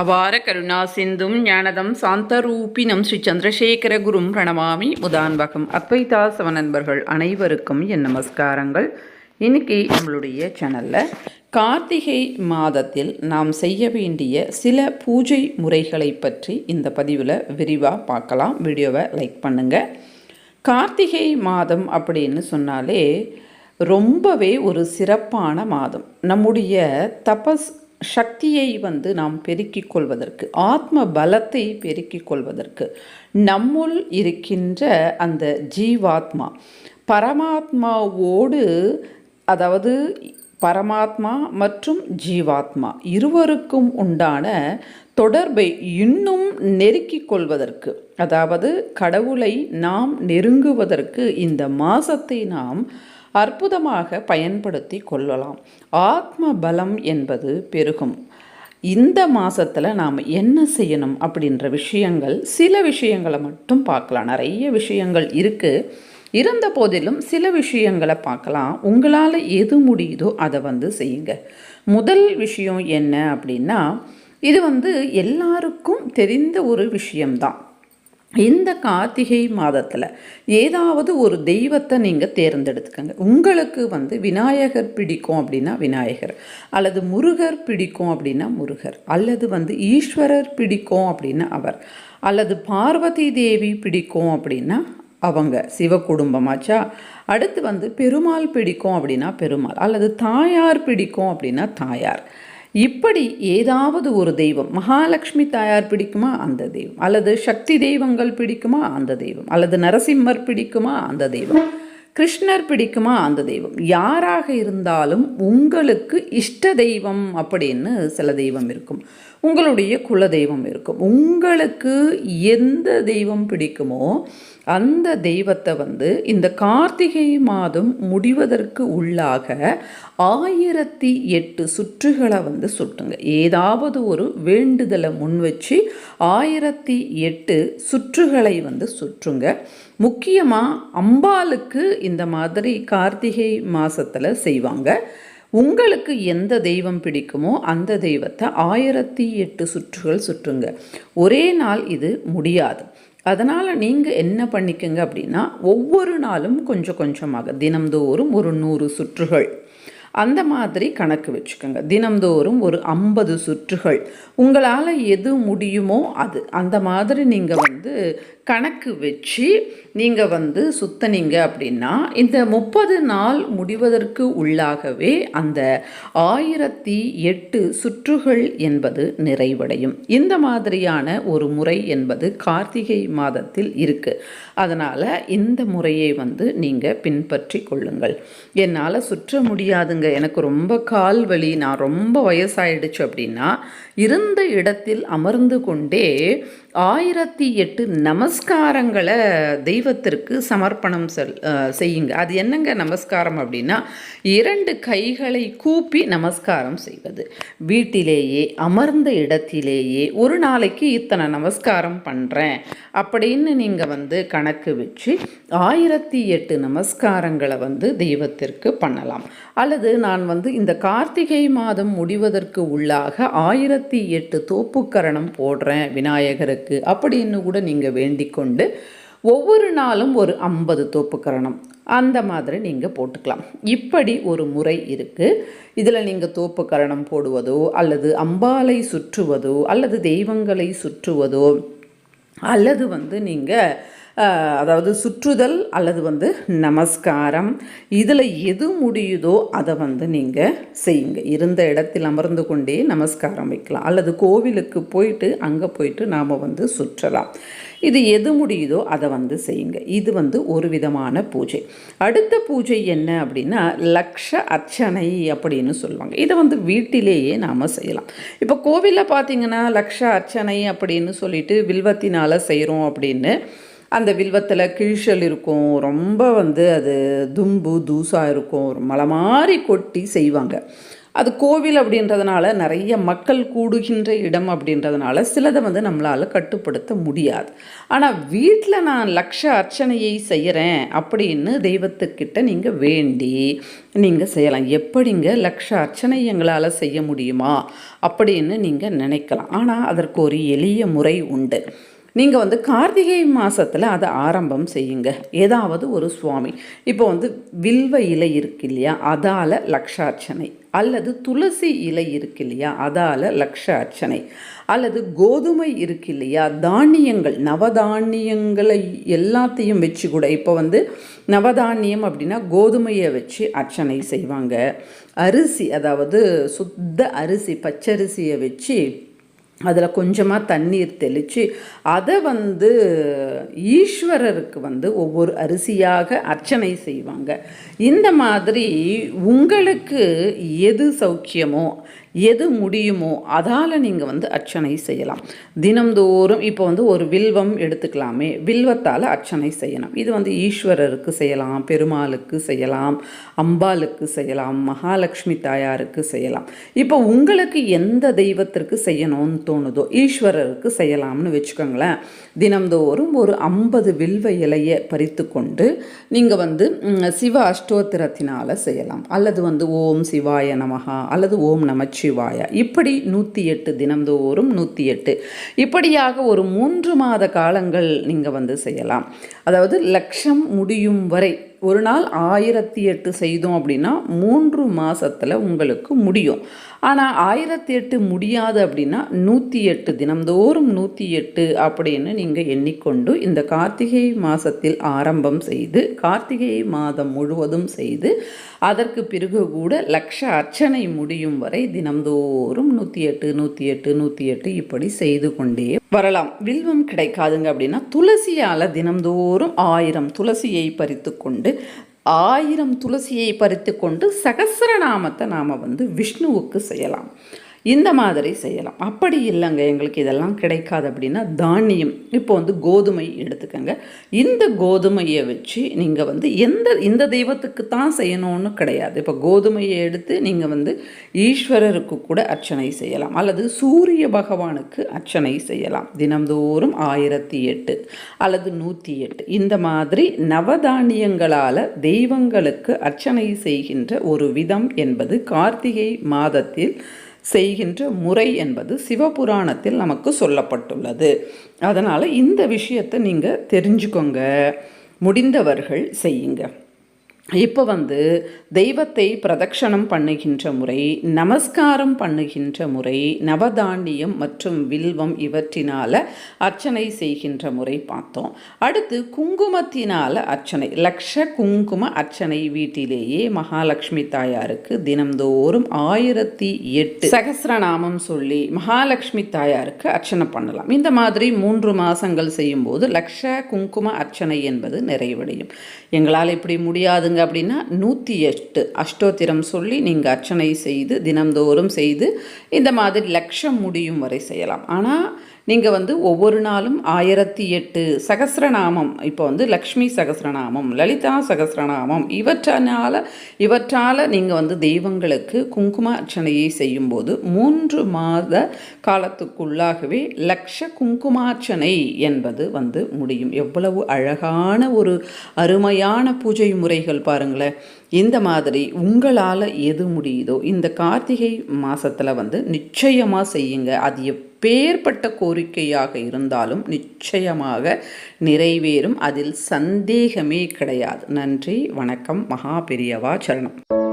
அபார கருணா சிந்தும் ஞானதம் சாந்தரூபினம் ஸ்ரீ சந்திரசேகர குரும் பிரணமாமி முதான்பகம். அத்வைதாசவ நண்பர்கள் அனைவருக்கும் என் நமஸ்காரங்கள். இன்னைக்கு நம்மளுடைய சேனலில் கார்த்திகை மாதத்தில் நாம் செய்ய வேண்டிய சில பூஜை முறைகளை பற்றி இந்த பதிவில் விரிவாக பார்க்கலாம். வீடியோவை லைக் பண்ணுங்கள் கார்த்திகை மாதம் அப்படின்னு சொன்னாலே ரொம்பவே ஒரு சிறப்பான மாதம். நம்முடைய தபஸ் சக்தியை வந்து நாம் பெருக்கிக் கொள்வதற்கு ஆத்ம பலத்தை பெருக்கிக் கொள்வதற்கு நம்முள் இருக்கின்ற அந்த ஜீவாத்மா பரமாத்மாவோடு அதாவது பரமாத்மா மற்றும் ஜீவாத்மா இருவருக்கும் உண்டான தொடர்பை இன்னும் நெருக்கிக் கொள்வதற்கு அதாவது கடவுளை நாம் நெருங்குவதற்கு இந்த மாசத்தை நாம் அற்புதமாக பயன்படுத்தி கொள்ளலாம். ஆத்ம பலம் என்பது பெருகும். இந்த மாதத்தில் நாம் என்ன செய்யணும் அப்படின்ற விஷயங்கள் சில விஷயங்களை மட்டும் பார்க்கலாம். நிறைய விஷயங்கள் இருக்குது இருந்த போதிலும் சில விஷயங்களை பார்க்கலாம். உங்களால் எது முடியுதோ அதை வந்து செய்யுங்க. முதல் விஷயம் என்ன அப்படின்னா இது வந்து எல்லாருக்கும் தெரிந்த ஒரு விஷயம்தான். இந்த கார்த்திகை மாதத்தில் ஏதாவது ஒரு தெய்வத்தை நீங்கள் தேர்ந்தெடுத்துக்கங்க. உங்களுக்கு வந்து விநாயகர் பிடிக்கும் அப்படின்னா விநாயகர் அல்லது முருகர் பிடிக்கும் அப்படின்னா முருகர் அல்லது வந்து ஈஸ்வரர் பிடிக்கும் அப்படின்னா அவர் அல்லது பார்வதி தேவி பிடிக்கும் அப்படின்னா அவங்க சிவ குடும்பமாச்சா? அடுத்து வந்து பெருமாள் பிடிக்கும் அப்படின்னா பெருமாள் அல்லது தாயார் பிடிக்கும் அப்படின்னா தாயார். இப்படி ஏதாவது ஒரு தெய்வம் மகாலட்சுமி தாயார் பிடிக்குமா? அந்த தெய்வம். அல்லது சக்தி தெய்வங்கள் பிடிக்குமா? அந்த தெய்வம். அல்லது நரசிம்மர் பிடிக்குமா? அந்த தெய்வம். கிருஷ்ணர் பிடிக்குமா? அந்த தெய்வம். யாராக இருந்தாலும் உங்களுக்கு இஷ்ட தெய்வம் அப்படின்னு சில தெய்வம் இருக்கும். உங்களுடைய குல தெய்வம் இருக்கும். உங்களுக்கு எந்த தெய்வம் பிடிக்குமோ அந்த தெய்வத்தை வந்து இந்த கார்த்திகை மாதம் முடிவதற்கு உள்ளாக ஆயிரத்தி எட்டு சுற்றுகளை வந்து சுட்டுங்க. ஏதாவது ஒரு வேண்டுதலை முன் வச்சு ஆயிரத்தி எட்டு சுற்றுகளை வந்து சுற்றுங்க. முக்கியமாக அம்பாளுக்கு இந்த மாதிரி கார்த்திகை மாதத்தில் செய்வாங்க. உங்களுக்கு எந்த தெய்வம் பிடிக்குமோ அந்த தெய்வத்தை ஆயிரத்தி எட்டு சுற்றுகள் சுற்றுங்க. ஒரே நாள் இது முடியாது. அதனால் நீங்கள் என்ன பண்ணிக்கங்க அப்படின்னா ஒவ்வொரு நாளும் கொஞ்சம் கொஞ்சமாக தினம்தோறும் ஒரு நூறு சுற்றுகள். அந்த மாதிரி கணக்கு வச்சுக்கோங்க. தினம்தோறும் ஒரு ஐம்பது சுற்றுகள். உங்களால் எது முடியுமோ அது. அந்த மாதிரி நீங்கள் வந்து கணக்கு வச்சு நீங்கள் வந்து சுத்தனீங்க அப்படின்னா இந்த முப்பது நாள் முடிவதற்கு உள்ளாகவே அந்த ஆயிரத்தி எட்டு சுற்றுகள் என்பது நிறைவடையும். இந்த மாதிரியான ஒரு முறை என்பது கார்த்திகை மாதத்தில் இருக்குது அதனால் இந்த முறையை வந்து நீங்கள் பின்பற்றி கொள்ளுங்கள். என்னால் சுற்ற முடியாதுங்க. எனக்கு ரொம்ப கால் வலி நான் ரொம்ப வயசாயிடுச்சு அப்படின்னா இருந்த இடத்தில் அமர்ந்து கொண்டே ஆயிரத்தி எட்டு நமஸ்காரங்களை தெய்வத்திற்கு சமர்ப்பணம் செல் செய்யுங்க. அது என்னங்க நமஸ்காரம் அப்படின்னா இரண்டு கைகளை கூப்பி நமஸ்காரம் செய்வது. வீட்டிலேயே அமர்ந்த இடத்திலேயே ஒரு நாளைக்கு இத்தனை நமஸ்காரம் பண்ணுறேன் அப்படின்னு நீங்கள் வந்து கணக்கு வச்சு ஆயிரத்தி எட்டு நமஸ்காரங்களை வந்து தெய்வத்திற்கு பண்ணலாம். அல்லது நான் வந்து இந்த கார்த்திகை மாதம் முடிவதற்கு உள்ளாக ஆயிரத்தி எட்டு தோப்புக்கரணம் போடுறேன் விநாயகருக்கு. அப்படின்னு கூட நீங்கள் வேண்டிக் கொண்டு ஒவ்வொரு நாளும் ஒரு ஐம்பது தோப்புக்கரணம். அந்த மாதிரி நீங்கள் போட்டுக்கலாம். இப்படி ஒரு முறை இருக்குது இதில் நீங்கள் தோப்புக்கரணம் போடுவதோ அல்லது அம்பாலை சுற்றுவதோ அல்லது தெய்வங்களை சுற்றுவதோ அல்லது வந்து நீங்கள் அதாவது சுற்றுதல் அல்லது வந்து நமஸ்காரம். இதில் எது முடியுதோ அதை வந்து நீங்கள் செய்யுங்க. இருந்த இடத்தில் அமர்ந்து கொண்டே நமஸ்காரம் வைக்கலாம். அல்லது கோவிலுக்கு போயிட்டு அங்கே போயிட்டு நாம் வந்து சுற்றலாம். இது எது முடியுதோ அதை வந்து செய்யுங்க. இது வந்து ஒரு விதமான பூஜை. அடுத்த பூஜை என்ன அப்படின்னா லக்ஷ அர்ச்சனை அப்படின்னு சொல்லுவாங்க. இதை வந்து வீட்டிலேயே நாம் செய்யலாம். இப்போ கோவிலில் பார்த்தீங்கன்னா லக்ஷ அர்ச்சனை அப்படின்னு சொல்லிட்டு வில்வத்தினால் செய்கிறோம் அப்படின்னு அந்த வில்வத்தில் கிழிச்சல் இருக்கும். ரொம்ப வந்து அது தும்பு தூசாக இருக்கும். மலை மாதிரி கொட்டி செய்வாங்க. அது கோவில் அப்படின்றதுனால நிறைய மக்கள் கூடுகின்ற இடம் அப்படின்றதுனால சிலதை வந்து நம்மளால் கட்டுப்படுத்த முடியாது. ஆனால் வீட்டில் நான் லக்ஷ அர்ச்சனையை செய்கிறேன் அப்படின்னு தெய்வத்துக்கிட்ட நீங்கள் வேண்டி நீங்கள் செய்யலாம். எப்படிங்க லக்ஷ அர்ச்சனை எங்களால் செய்ய முடியுமா அப்படின்னு நீங்கள் நினைக்கலாம். ஆனால் அதற்கு ஒரு எளிய முறை உண்டு. நீங்கள் வந்து கார்த்திகை மாதத்தில் அதை ஆரம்பம் செய்யுங்க. ஏதாவது ஒரு சுவாமி. இப்போ வந்து வில்வ இலை இருக்கு இல்லையா? அதால் லக்ஷார்ச்சனை. அல்லது துளசி இலை இருக்கு இல்லையா? அதால் லக்ஷ அர்ச்சனை அல்லது கோதுமை இருக்கு இல்லையா? தானியங்கள் நவதானியங்களை எல்லாத்தையும் வச்சு கூட இப்போ வந்து நவதானியம் அப்படின்னா கோதுமையை வச்சு அர்ச்சனை செய்வாங்க. அரிசி அதாவது சுத்த அரிசி பச்சரிசியை வச்சு அதில் கொஞ்சமாக தண்ணீர் தெளித்து அதை வந்து ஈஸ்வரருக்கு வந்து ஒவ்வொரு அரிசியாக அர்ச்சனை செய்வாங்க. இந்த மாதிரி உங்களுக்கு எது சௌக்கியமோ எது முடியுமோ அதால் நீங்கள் வந்து அர்ச்சனை செய்யலாம். தினம்தோறும் இப்போ வந்து ஒரு வில்வம் எடுத்துக்கலாமே. வில்வத்தால் அர்ச்சனை செய்யலாம் இது வந்து ஈஸ்வரருக்கு செய்யலாம் பெருமாளுக்கு செய்யலாம் அம்பாளுக்கு செய்யலாம் மகாலட்சுமி தாயாருக்கு செய்யலாம். இப்போ உங்களுக்கு எந்த தெய்வத்திற்கு செய்யணும்னு தோணுதோ ஈஸ்வரருக்கு செய்யலாம்னு வச்சுக்கோங்களேன். தினம்தோறும் ஒரு ஐம்பது வில்வ இலையை பறித்து கொண்டு நீங்கள் வந்து சிவ அஷ்டோத்திரத்தினால் செய்யலாம். அல்லது வந்து ஓம் சிவாய நமகா அல்லது ஓம் சிவாய. இப்படி நூற்றி எட்டு தினம்தோறும் நூற்றி எட்டு இப்படியாக ஒரு மூன்று மாத காலங்கள் நீங்கள் வந்து செய்யலாம். அதாவது லட்சம் முடியும் வரை ஒரு நாள் ஆயிரத்தி எட்டு செய்தோம் அப்படின்னா மூன்று மாதத்தில் உங்களுக்கு முடியும். ஆனால் ஆயிரத்தி எட்டு முடியாது அப்படின்னா நூற்றி எட்டு தினம்தோறும் நூற்றி எட்டு அப்படின்னு நீங்கள் எண்ணிக்கொண்டு இந்த கார்த்திகை மாதத்தில் ஆரம்பம் செய்து கார்த்திகை மாதம் முழுவதும் செய்து அதற்கு பிறகு கூட லக்ஷ அர்ச்சனை முடியும் வரை தினம்தோறும் நூற்றி எட்டு நூற்றி எட்டு நூற்றி எட்டு இப்படி செய்து கொண்டே வரலாம். வில்வம் கிடைக்காதுங்க அப்படின்னா துளசியால் தினம்தோறும் ஆயிரம் துளசியை பறித்து கொண்டு ஆயிரம் துளசியை பறித்து கொண்டு சகசரநாமத்தை நாம் வந்து விஷ்ணுவுக்கு செய்யலாம். இந்த மாதிரி செய்யலாம். அப்படி இல்லைங்க எங்களுக்கு இதெல்லாம் கிடைக்காது அப்படின்னா தானியம். இப்போ வந்து கோதுமை எடுத்துக்கோங்க. இந்த கோதுமையை வச்சு நீங்கள் வந்து எந்த இந்த தெய்வத்துக்கு தான் செய்யணும்னு கிடையாது. இப்போ கோதுமையை எடுத்து நீங்கள் வந்து ஈஸ்வரருக்கு கூட அர்ச்சனை செய்யலாம். அல்லது சூரிய பகவானுக்கு அர்ச்சனை செய்யலாம். தினம்தோறும் ஆயிரத்தி எட்டு அல்லது நூற்றி எட்டு. இந்த மாதிரி நவதானியங்களால் தெய்வங்களுக்கு அர்ச்சனை செய்கின்ற ஒரு விதம் என்பது கார்த்திகை மாதத்தில் செய்கின்ற முறை என்பது சிவபுராணத்தில் நமக்கு சொல்லப்பட்டுள்ளது. அதனால் இந்த விஷயத்தை நீங்கள் தெரிஞ்சுக்கோங்க. முடிந்தவர்கள் செய்யுங்க. இப்போ வந்து தெய்வத்தை பிரதக்ஷணம் பண்ணுகின்ற முறை நமஸ்காரம் பண்ணுகின்ற முறை நவதாண்டியம் மற்றும் வில்வம் இவற்றினால் அர்ச்சனை செய்கின்ற முறை பார்த்தோம். அடுத்து குங்குமத்தினால் அர்ச்சனை லக்ஷ குங்கும அர்ச்சனை வீட்டிலேயே மகாலட்சுமி தாயாருக்கு தினம்தோறும் ஆயிரத்தி எட்டு சகசிரநாமம் சொல்லி மகாலட்சுமி தாயாருக்கு அர்ச்சனை பண்ணலாம். இந்த மாதிரி மூன்று மாதங்கள் செய்யும்போது லக்ஷ குங்கும அர்ச்சனை என்பது நிறைவடையும். எங்களால் இப்படி முடியாதுங்க. அப்படின்னா நூற்றி எட்டு அஷ்டோத்திரம் சொல்லி நீங்கள் அர்ச்சனை செய்து தினம்தோறும் செய்து இந்த மாதிரி லட்சம் முடியும் வரை செய்யலாம். ஆனால் நீங்கள் வந்து ஒவ்வொரு நாளும் ஆயிரத்தி எட்டு சகசிரநாமம் இப்போ வந்து லக்ஷ்மி சகசிரநாமம் லலிதா சகசிரநாமம் இவற்றால் இவற்றால் நீங்கள் வந்து தெய்வங்களுக்கு குங்கும அர்ச்சனையை செய்யும்போது மூன்று மாத காலத்துக்குள்ளாகவே லக்ஷ குங்குமார்ச்சனை என்பது வந்து முடியும். எவ்வளவு அழகான ஒரு அருமையான பூஜை முறைகள் பாருங்களேன். இந்த மாதிரி உங்களால் எது முடியுதோ இந்த கார்த்திகை மாதத்தில் வந்து நிச்சயமாக செய்யுங்க. அது எப்பேற்பட்ட கோரிக்கையாக இருந்தாலும் நிச்சயமாக நிறைவேறும். அதில் சந்தேகமே கிடையாது. நன்றி வணக்கம் மகா பெரியவா சரணம்.